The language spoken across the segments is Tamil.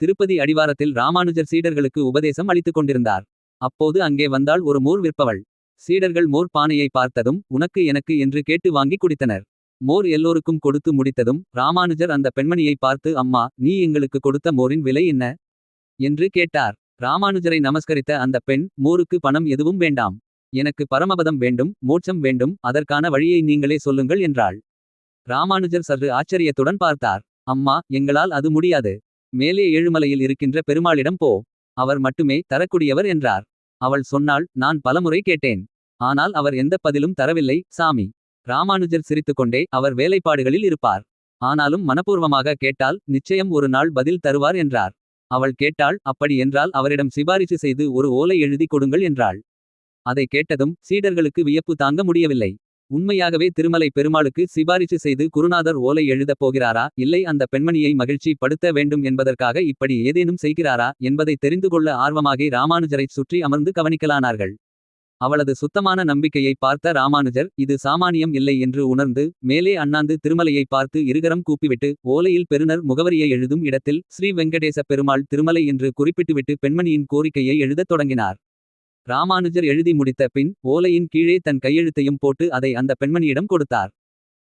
திருப்பதி அடிவாரத்தில் ராமானுஜர் சீடர்களுக்கு உபதேசம் அளித்துக் கொண்டிருந்தார். அப்போது அங்கே வந்தாள் ஒரு மோர் விற்பவள். சீடர்கள் மோர் பானையை பார்த்ததும் உனக்கு எனக்கு என்று கேட்டு வாங்கி குடித்தனர். மோர் எல்லோருக்கும் கொடுத்து முடித்ததும் ராமானுஜர் அந்த பெண்மணியை பார்த்து அம்மா நீ எங்களுக்கு கொடுத்த மோரின் விலை என்ன. என்று கேட்டார். ராமானுஜரை நமஸ்கரித்த அந்த பெண் மோருக்கு பணம் எதுவும் வேண்டாம். எனக்கு பரமபதம் வேண்டும் மோட்சம் வேண்டும் அதற்கான வழியை நீங்களே சொல்லுங்கள் என்றாள். ராமானுஜர் சற்று ஆச்சரியத்துடன் பார்த்தார். அம்மா எங்களால் அது முடியாது. மேலே ஏழுமலையில் இருக்கின்ற பெருமாளிடம் போ. அவர் மட்டுமே தரக்கூடியவர் என்றார். அவள் சொன்னாள் நான் பலமுறை கேட்டேன். ஆனால் அவர் எந்தப் பதிலும் தரவில்லை சாமி. ராமானுஜர் சிரித்துக்கொண்டே அவர் வேலைப்பாடுகளில் இருப்பார். ஆனாலும் மனப்பூர்வமாக கேட்டால் நிச்சயம் ஒரு நாள் பதில் தருவார் என்றார். அவள் கேட்டாள் அப்படி என்றால் அவரிடம் சிபாரிசு செய்து ஒரு ஓலை எழுதி கொடுங்கள் என்றாள். அதை கேட்டதும் சீடர்களுக்கு வியப்பு தாங்க முடியவில்லை. உண்மையாகவே திருமலை பெருமாளுக்கு சிபாரிசு செய்து குருநாதர் ஓலை எழுதப் போகிறாரா இல்லை அந்த பெண்மணியை மகிழ்ச்சி படுத்த வேண்டும் என்பதற்காக இப்படி ஏதேனும் செய்கிறாரா என்பதை தெரிந்து கொள்ள ஆர்வமாகி ராமானுஜரைச் சுற்றி அமர்ந்து கவனிக்கலானார்கள். அவளது சுத்தமான நம்பிக்கையை பார்த்த ராமானுஜர் இது சாமானியம் இல்லை என்று உணர்ந்து மேலே அண்ணாந்து திருமலையை பார்த்து இருகரம் கூப்பிவிட்டு ஓலையில் பெருநர் முகவரியை எழுதும் இடத்தில் ஸ்ரீ வெங்கடேச பெருமாள் திருமலை என்று குறிப்பிட்டுவிட்டு பெண்மணியின் கோரிக்கையை எழுதத் தொடங்கினார். ராமானுஜர் எழுதி முடித்த பின் ஓலையின் கீழே தன் கையெழுத்தையும் போட்டு அதை அந்த பெண்மணியிடம் கொடுத்தார்.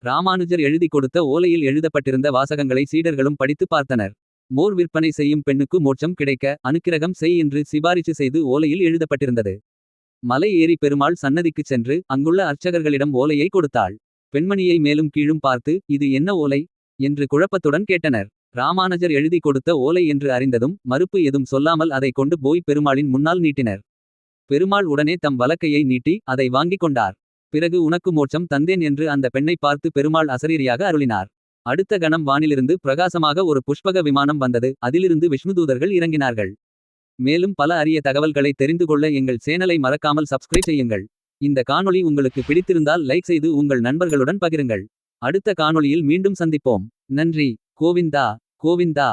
ராமானுஜர் எழுதி கொடுத்த ஓலையில் எழுதப்பட்டிருந்த வாசகங்களை சீடர்களும் படித்துப் பார்த்தனர். மோர் விற்பனை செய்யும் பெண்ணுக்கு மோட்சம் கிடைக்க அனுக்கிரகம் செய் என்று சிபாரிசு செய்து ஓலையில் எழுதப்பட்டிருந்தது. மலை ஏறி பெருமாள் சன்னதிக்குச் சென்று அங்குள்ள அர்ச்சகர்களிடம் ஓலையை கொடுத்தாள். பெண்மணியை மேலும் கீழும் பார்த்து இது என்ன ஓலை. என்று குழப்பத்துடன் கேட்டனர். ராமானுஜர் எழுதி கொடுத்த ஓலை என்று அறிந்ததும் மறுப்பு எதும் சொல்லாமல் அதை கொண்டு போய் பெருமாளின் முன்னால் நீட்டினர். பெருமாள் உடனே தம் வலக்கையை நீட்டி அதை வாங்கிக் கொண்டார். பிறகு உனக்கு மோட்சம் தந்தேன் என்று அந்த பெண்ணை பார்த்து பெருமாள் அசரீரியாக அருளினார். அடுத்த கணம் வானிலிருந்து பிரகாசமாக ஒரு புஷ்பக விமானம் வந்தது அதிலிருந்து விஷ்ணுதூதர்கள் இறங்கினார்கள். மேலும் பல அரிய தகவல்களை தெரிந்து கொள்ள எங்கள் சேனலை மறக்காமல் சப்ஸ்கிரைப் செய்யுங்கள். இந்த காணொளி உங்களுக்கு பிடித்திருந்தால் லைக் செய்து உங்கள் நண்பர்களுடன் பகிருங்கள். அடுத்த காணொளியில் மீண்டும் சந்திப்போம். நன்றி கோவிந்தா கோவிந்தா.